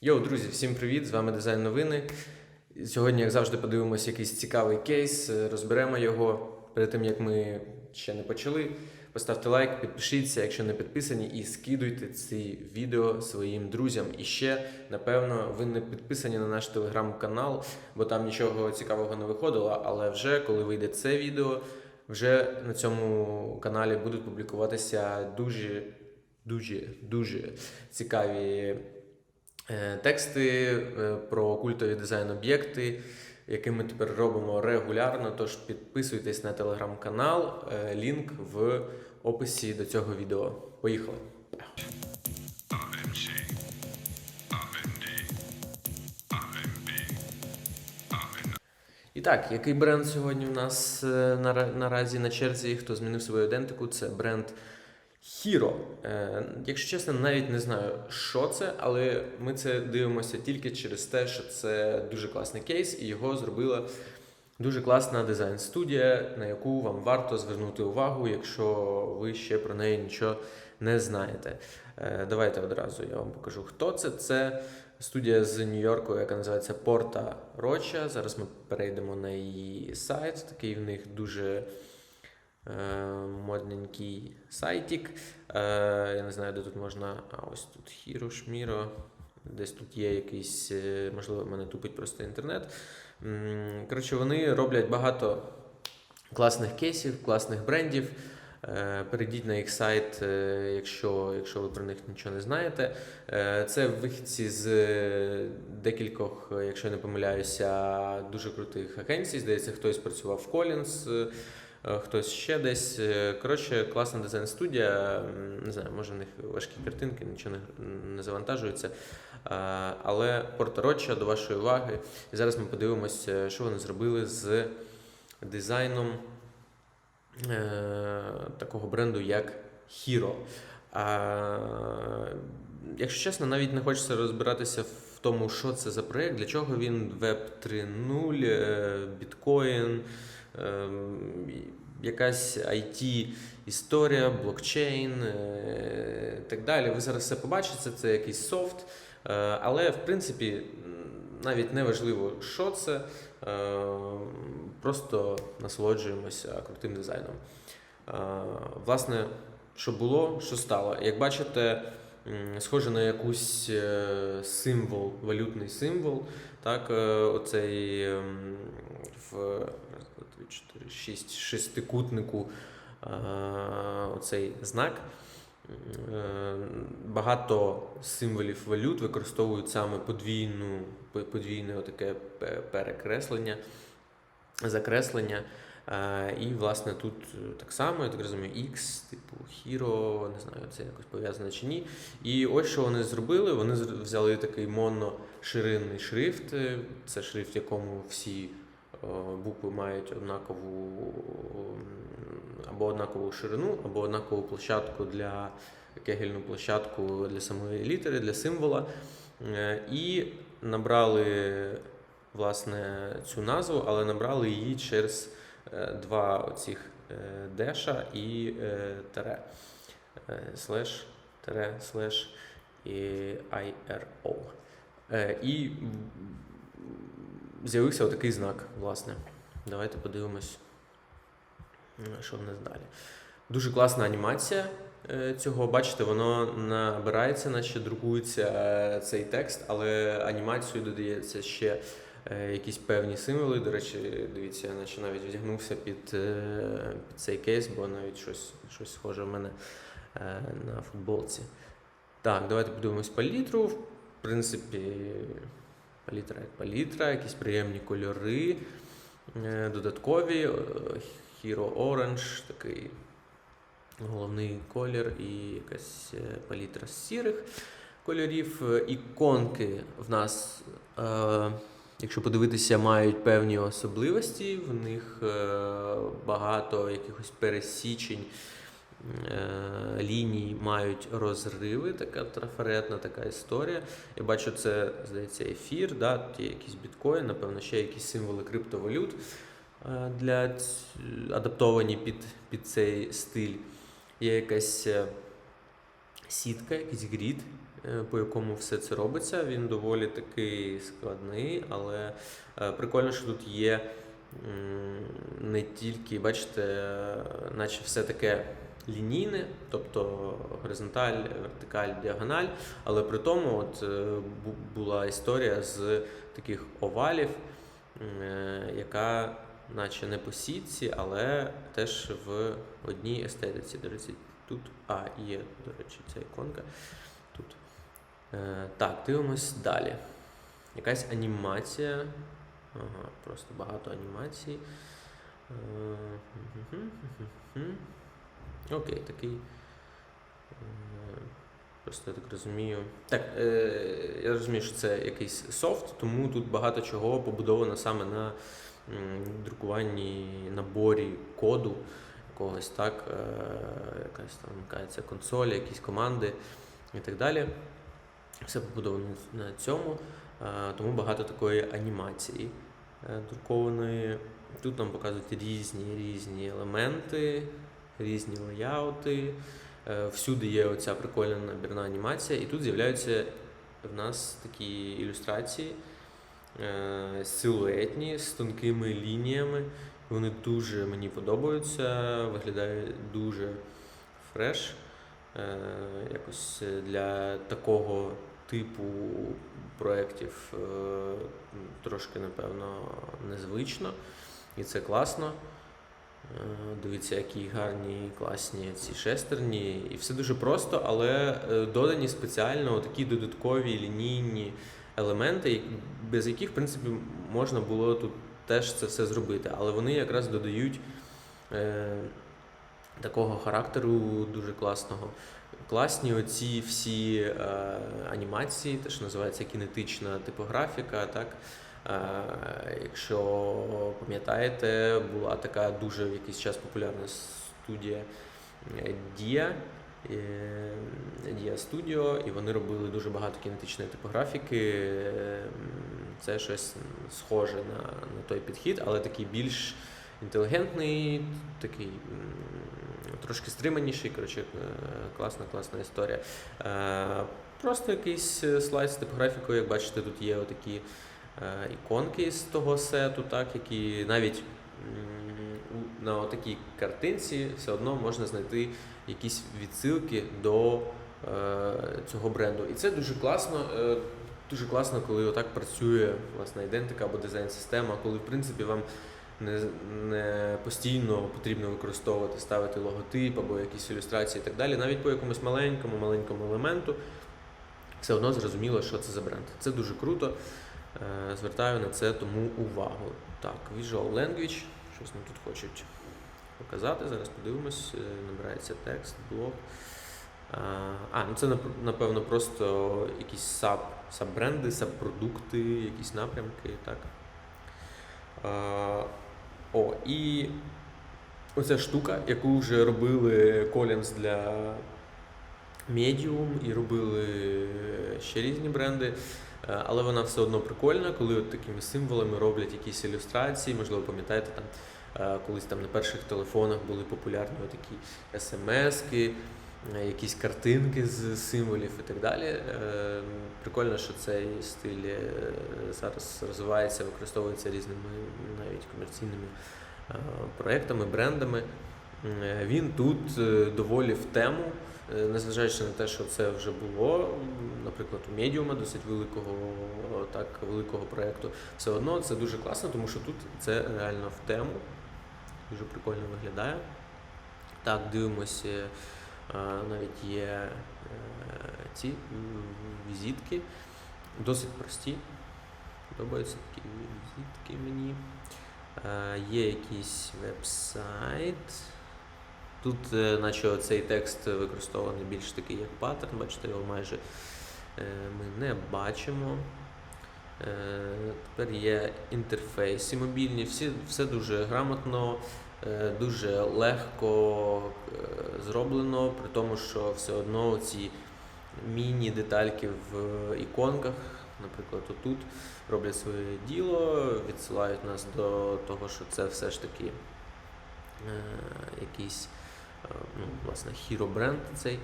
Йоу, друзі, всім привіт! З вами Дизайн Новини. Сьогодні, як завжди, подивимося якийсь цікавий кейс, е, розберемо його. Перед тим як ми ще не почали. Поставте лайк, підпишіться, якщо не підписані, і скидуйте ці відео своїм друзям. І ще, напевно, ви не підписані на наш телеграм-канал, бо там нічого цікавого не виходило. Але вже коли вийде це відео, вже на цьому каналі будуть публікуватися дуже, дуже, дуже цікаві тексти е, про культові дизайн-об'єкти, які ми тепер робимо регулярно. Тож підписуйтесь на телеграм-канал, е, лінк в описі до цього відео. Поїхали! І так, який бренд сьогодні в нас е, наразі на черзі? Хто змінив свою ідентику? Це бренд Hero. Е, Якщо чесно, навіть не знаю, що це, але ми це дивимося тільки через те, що це дуже класний кейс, і його зробила дуже класна дизайн-студія, на яку вам варто звернути увагу, якщо ви ще про неї нічого не знаєте. Е, Давайте одразу я вам покажу, хто це. Це студія з Нью-Йорку, яка називається Порта Роча. Зараз ми перейдемо на її сайт. Такий в них дуже модненький сайтик. Е, я не знаю, де тут можна. А ось тут Хіро, Шміро. Десь тут є якийсь, е, можливо, в мене тупить просто інтернет. Коротше, вони роблять багато класних кейсів, класних брендів. Е, Перейдіть на їх сайт, е, якщо, якщо ви про них нічого не знаєте. Е, Це вихідці з е, декількох, е, якщо я не помиляюся, дуже крутих агенцій. Здається, хтось працював в Collins, е, е, хтось ще десь. Е, Коротше, класна дизайн-студія. Не знаю, може в них важкі картинки, нічого не, завантажується. Е, Але Портороччя до вашої уваги. І зараз ми подивимося, що вони зробили з дизайном е, такого бренду, як Hero. Якщо чесно, навіть не хочеться розбиратися в тому, що це за проєкт, для чого він Web 3.0, е, біткоін, е, якась IT-історія, блокчейн е, і так далі. Ви зараз все побачите, це якийсь софт. Е, Але в принципі навіть не важливо, що це. е, Просто насолоджуємося крутим дизайном. Е, Власне, що було, що стало. Як бачите, схоже на якийсь е, символ, валютний символ. Так, е, оцей ем, в раз, два, три, чотири, шість, шестикутнику е, оцей знак. Е, Багато символів валют використовують саме подвійну, подвійне отаке перекреслення, закреслення. Е, І, власне, тут так само, я так розумію, X, типу Hero, не знаю, це якось пов'язано чи ні. І ось що вони зробили. Вони взяли такий моноширинний шрифт. Це шрифт, в якому всі букви мають однакову або однакову ширину, або однакову площадку для кегельну площадку для самої літери, для символа. Е, І набрали власне цю назву, але набрали її через е, два оцих е, деша і е, тере. Е, Слеш, тере, слеш і IRO. Е, І з'явився отакий знак, власне. Давайте подивимось, е, що в нас далі. Дуже класна анімація е, цього. Бачите, воно набирається, наче друкується е, цей текст, але анімацію додається ще якісь певні символи. До речі, дивіться, я наче навіть вдягнувся під, під цей кейс, бо навіть щось, щось схоже в мене на футболці. Так, давайте подивимось палітру. В принципі, палітра як палітра, якісь приємні кольори, е, додаткові. е, Hero Orange, такий головний колір і якась е, палітра з сірих кольорів. Е, Іконки в нас, е, якщо подивитися, мають певні особливості. В них е, багато якихось пересічень. Е, Ліній мають розриви, така трафаретна така історія. Я бачу, це, здається, ефір, да? є якийсь біткоін, напевно, ще якісь символи криптовалют е, для адаптовані під, під цей стиль. Є якась е, сітка, якийсь грід, по якому все це робиться. Він доволі такий складний, але прикольно, що тут є не тільки, бачите, наче все таке лінійне, тобто горизонталь, вертикаль, діагональ, але при тому от, е, була історія з таких овалів, е, яка наче не по сітці, але теж в одній естетиці. До речі, тут. А, є, до речі, ця іконка. Тут. Е, так, дивимось далі. Якась анімація. Ага, просто багато анімацій. Окей, такий. е, Просто я так розумію. Так, е, я розумію, що це якийсь софт, тому тут багато чого побудовано саме на друкуванні наборі коду якогось, так, е, якась там якась консоль, якісь команди і так далі. Все побудовано на цьому, тому багато такої анімації друкованої. Тут нам показують різні різні елементи, різні леяути. Е, Всюди є оця прикольна набірна анімація, і тут з'являються в нас такі ілюстрації е, силуетні з тонкими лініями. Вони дуже мені подобаються, виглядає дуже фреш. Е, Якось для такого типу проєктів трошки, напевно, незвично. І це класно. Е, Дивіться, які гарні, класні ці шестерні. І все дуже просто, але е, додані спеціально такі додаткові лінійні елементи, без яких, в принципі, можна було тут теж це все зробити. Але вони якраз додають е, такого характеру дуже класного. Класні оці всі е, анімації, те, що називається кінетична типографіка, так. Е, Якщо пам'ятаєте, була така дуже в якийсь час популярна студія е, Dia Studio, і вони робили дуже багато кінетичної типографіки. Е, Це щось схоже на, на той підхід, але такий більш інтелігентний, такий трошки стриманіший. Коротше, е, класна, класна історія. Просто якийсь слайд з типографікою, як бачите, тут є отакі іконки з того сету, так, які навіть на такій картинці все одно можна знайти якісь відсилки до е, цього бренду. І це дуже класно. е, Дуже класно, коли отак працює власне ідентика або дизайн-система, коли в принципі вам не, не постійно потрібно використовувати, ставити логотип або якісь ілюстрації і так далі, навіть по якомусь маленькому, маленькому елементу, все одно зрозуміло, що це за бренд. Це дуже круто. Е, Звертаю на це тому увагу. Так, Visual Language, щось нам тут хочуть показати. Зараз подивимось, Е, набирається текст, блок. А, А, ну це напевно просто якісь саб, саб-бренди, саб-продукти, якісь напрямки, так. О, і оця штука, яку вже робили Collins для Medium і робили ще різні бренди. Е, Але вона все одно прикольна, коли от такими символами роблять якісь ілюстрації. Можливо, пам'ятаєте, там е, колись там на перших телефонах були популярні такі смски, е, якісь картинки з символів і так далі. Прикольно, що цей стиль зараз розвивається, використовується різними навіть комерційними проектами, брендами. Він тут доволі в тему, незважаючи на те, що це вже було, наприклад, у медіума досить великого, так, великого проєкту, все одно це дуже класно, тому що тут це реально в тему. Дуже прикольно виглядає. Так, дивимося, е, навіть є е, ці візитки, досить прості. Подобаються такі візитки мені. Е, Є якийсь веб-сайт. Тут, е, наче цей текст використований більш такий як паттерн, бачите, його майже е, ми не бачимо. Е, Тепер є інтерфейси мобільні, всі, все дуже грамотно, е, дуже легко е, зроблено, при тому, що все одно ці міні-детальки в іконках, наприклад, отут роблять своє діло, відсилають нас до того, що це все ж таки е, якийсь е, ну, власне, хіро бренд цей.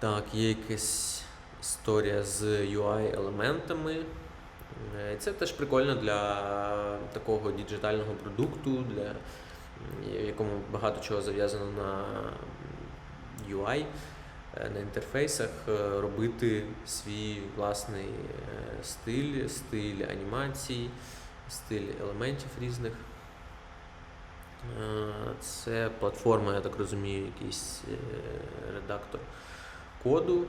Так, є якесь історія з UI-елементами. Е, Це теж прикольно для такого діджитального продукту, для, в якому багато чого зав'язано на UI, е, на інтерфейсах, е, робити свій власний стиль, стиль анімацій, стиль елементів різних. Це платформа, я так розумію, якийсь редактор коду.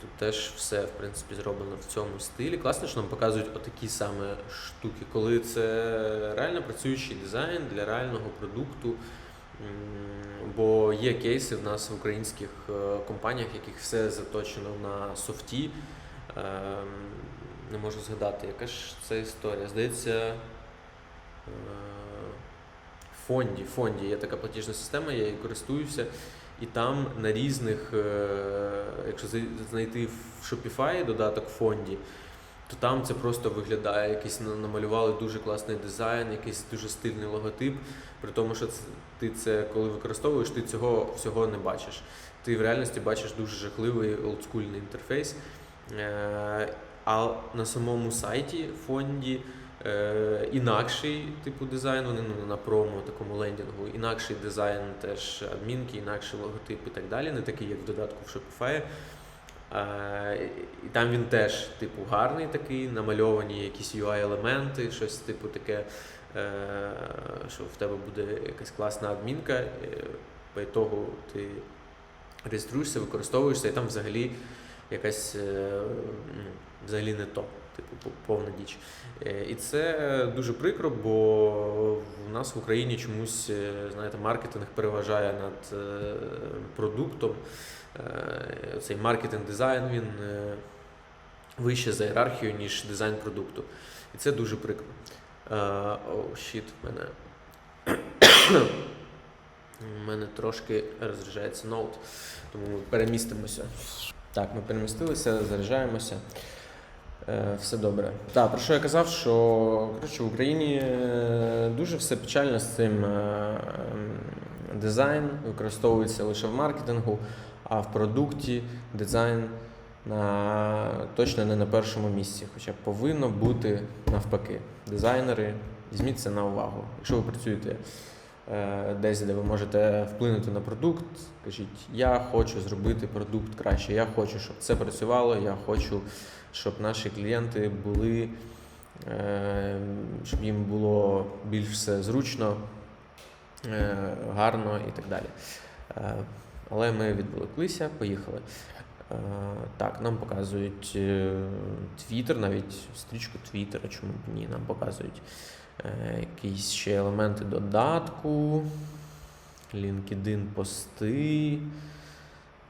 Тут теж все в принципі зроблено в цьому стилі. Класно, що нам показують отакі саме штуки, коли це реально працюючий дизайн для реального продукту. Бо є кейси в нас в українських е, компаніях, в яких все заточено на софті. Ем, Не можу згадати, яка ж це історія. Здається, е, фонді. Фонді є така платіжна система, я її користуюся. І там на різних, е, якщо знайти в Shopify додаток фонді, то там це просто виглядає, якийсь намалювали дуже класний дизайн, якийсь дуже стильний логотип. При тому, що ти це коли використовуєш, ти цього всього не бачиш. Ти в реальності бачиш дуже жахливий олдскульний інтерфейс. Е, А на самому сайті фонді е, інакший типу дизайн, вони ну, на промо, такому лендінгу, інакший дизайн теж адмінки, інакший логотип і так далі, не такий, як в додатку в Shopify. Е, І там він теж, типу, гарний такий, намальовані якісь UI-елементи, щось типу таке, е, що в тебе буде якась класна адмінка, е, по ітогу ти реєструєшся, використовуєшся, і там взагалі якась е, ну, взагалі не то, типу, повна діч. Е, І це дуже прикро, бо в нас в Україні чомусь, е, знаєте, маркетинг переважає над е, продуктом. Цей маркетинг-дизайн він вище за ієрархію, ніж дизайн продукту. І це дуже прикро. Е, О, щіт, в мене. У мене трошки розряджається ноут, тому ми перемістимося. Так, ми перемістилися, заряджаємося. Е, Все добре. Так, про що я казав, що коротше, в Україні е, дуже все печально з цим. Е, Дизайн використовується лише в маркетингу, а в продукті дизайн на, точно не на першому місці. Хоча повинно бути навпаки. Дизайнери, візьміть це на увагу. Якщо ви працюєте десь, де ви можете вплинути на продукт, кажіть, я хочу зробити продукт краще, я хочу, щоб це працювало, я хочу, щоб наші клієнти були, е, щоб їм було більш все зручно, е, гарно і так далі. Е, Але ми відволіклися, поїхали. Е, Так, нам показують Twitter, навіть стрічку Твіттера, чому б ні, нам показують е, якісь ще елементи додатку, LinkedIn пости.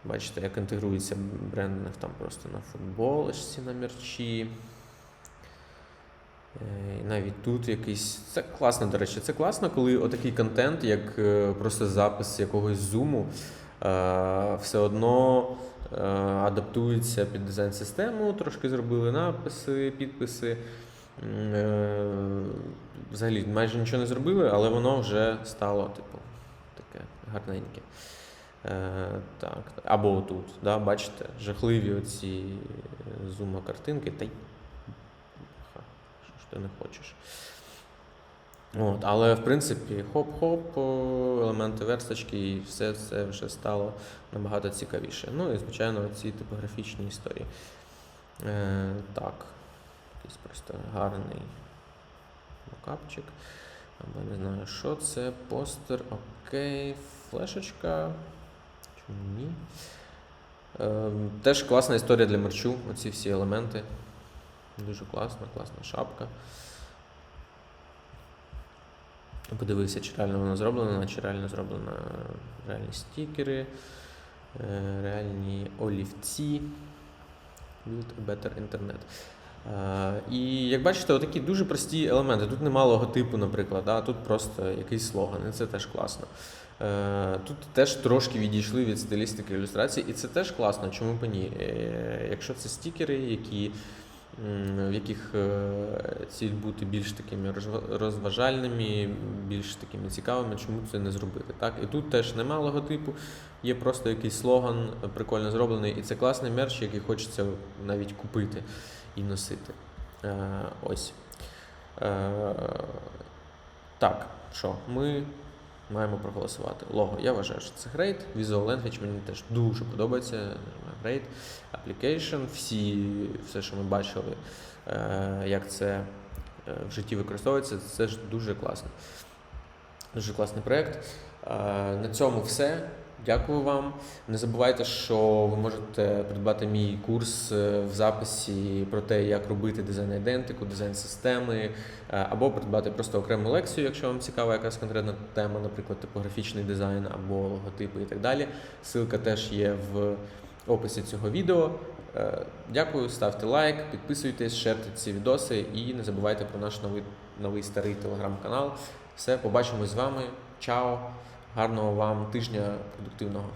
Бачите, як інтегрується брендинг там просто на футболочці, на мерчі. Е, І навіть тут якийсь. Це класно, до речі, це класно, коли отакий контент, як е, просто запис якогось зуму, е, все одно е, адаптується під дизайн-систему, трошки зробили написи, підписи. Е, Взагалі майже нічого не зробили, але воно вже стало, типу, таке гарненьке. Е, так. Або отут, да, бачите, жахливі оці зума картинки. Та й що ж ти не хочеш. От, але в принципі, хоп-хоп, елементи версточки, і все це вже стало набагато цікавіше. Ну і, звичайно, ці типографічні історії. Е, так, якийсь просто гарний макапчик. Або не знаю, що це. Постер, окей, флешечка. Чому ні? Е, теж класна історія для мерчу, оці всі елементи. Дуже класна, класна шапка. Подивився, чи реально вона зроблена, чи реально зроблена реальні стікери, е, реальні олівці. Build a better internet. Е, І як бачите, отакі дуже прості елементи. Тут нема логотипу, наприклад, а тут просто якийсь слоган, і це теж класно. Е, Тут теж трошки відійшли від стилістики ілюстрації, і це теж класно, чому б ні. Е, Якщо це стікери, які в яких ціль бути більш такими розважальними, більш такими цікавими, чому це не зробити. Так? І тут теж нема логотипу, є просто якийсь слоган прикольно зроблений, і це класний мерч, який хочеться навіть купити і носити. Е, ось. Е, так, що, ми маємо проголосувати. Лого, я вважаю, що це Great. Visual Language мені теж дуже подобається. Great. Application, всі, все, що ми бачили, е, як це е, в житті використовується, це ж дуже класно. Дуже класний проєкт. Е, На цьому все. Дякую вам. Не забувайте, що ви можете придбати мій курс е, в записі про те, як робити дизайн ідентику, дизайн системи, е, або придбати просто окрему лекцію, якщо вам цікава якась конкретна тема, наприклад, типографічний дизайн або логотипи і так далі. Ссылка теж є в описі цього відео. Е, Дякую, ставте лайк, підписуйтесь, шерте ці відоси і не забувайте про наш новий, новий старий телеграм-канал. Все, побачимось з вами. Чао! Гарного вам тижня продуктивного.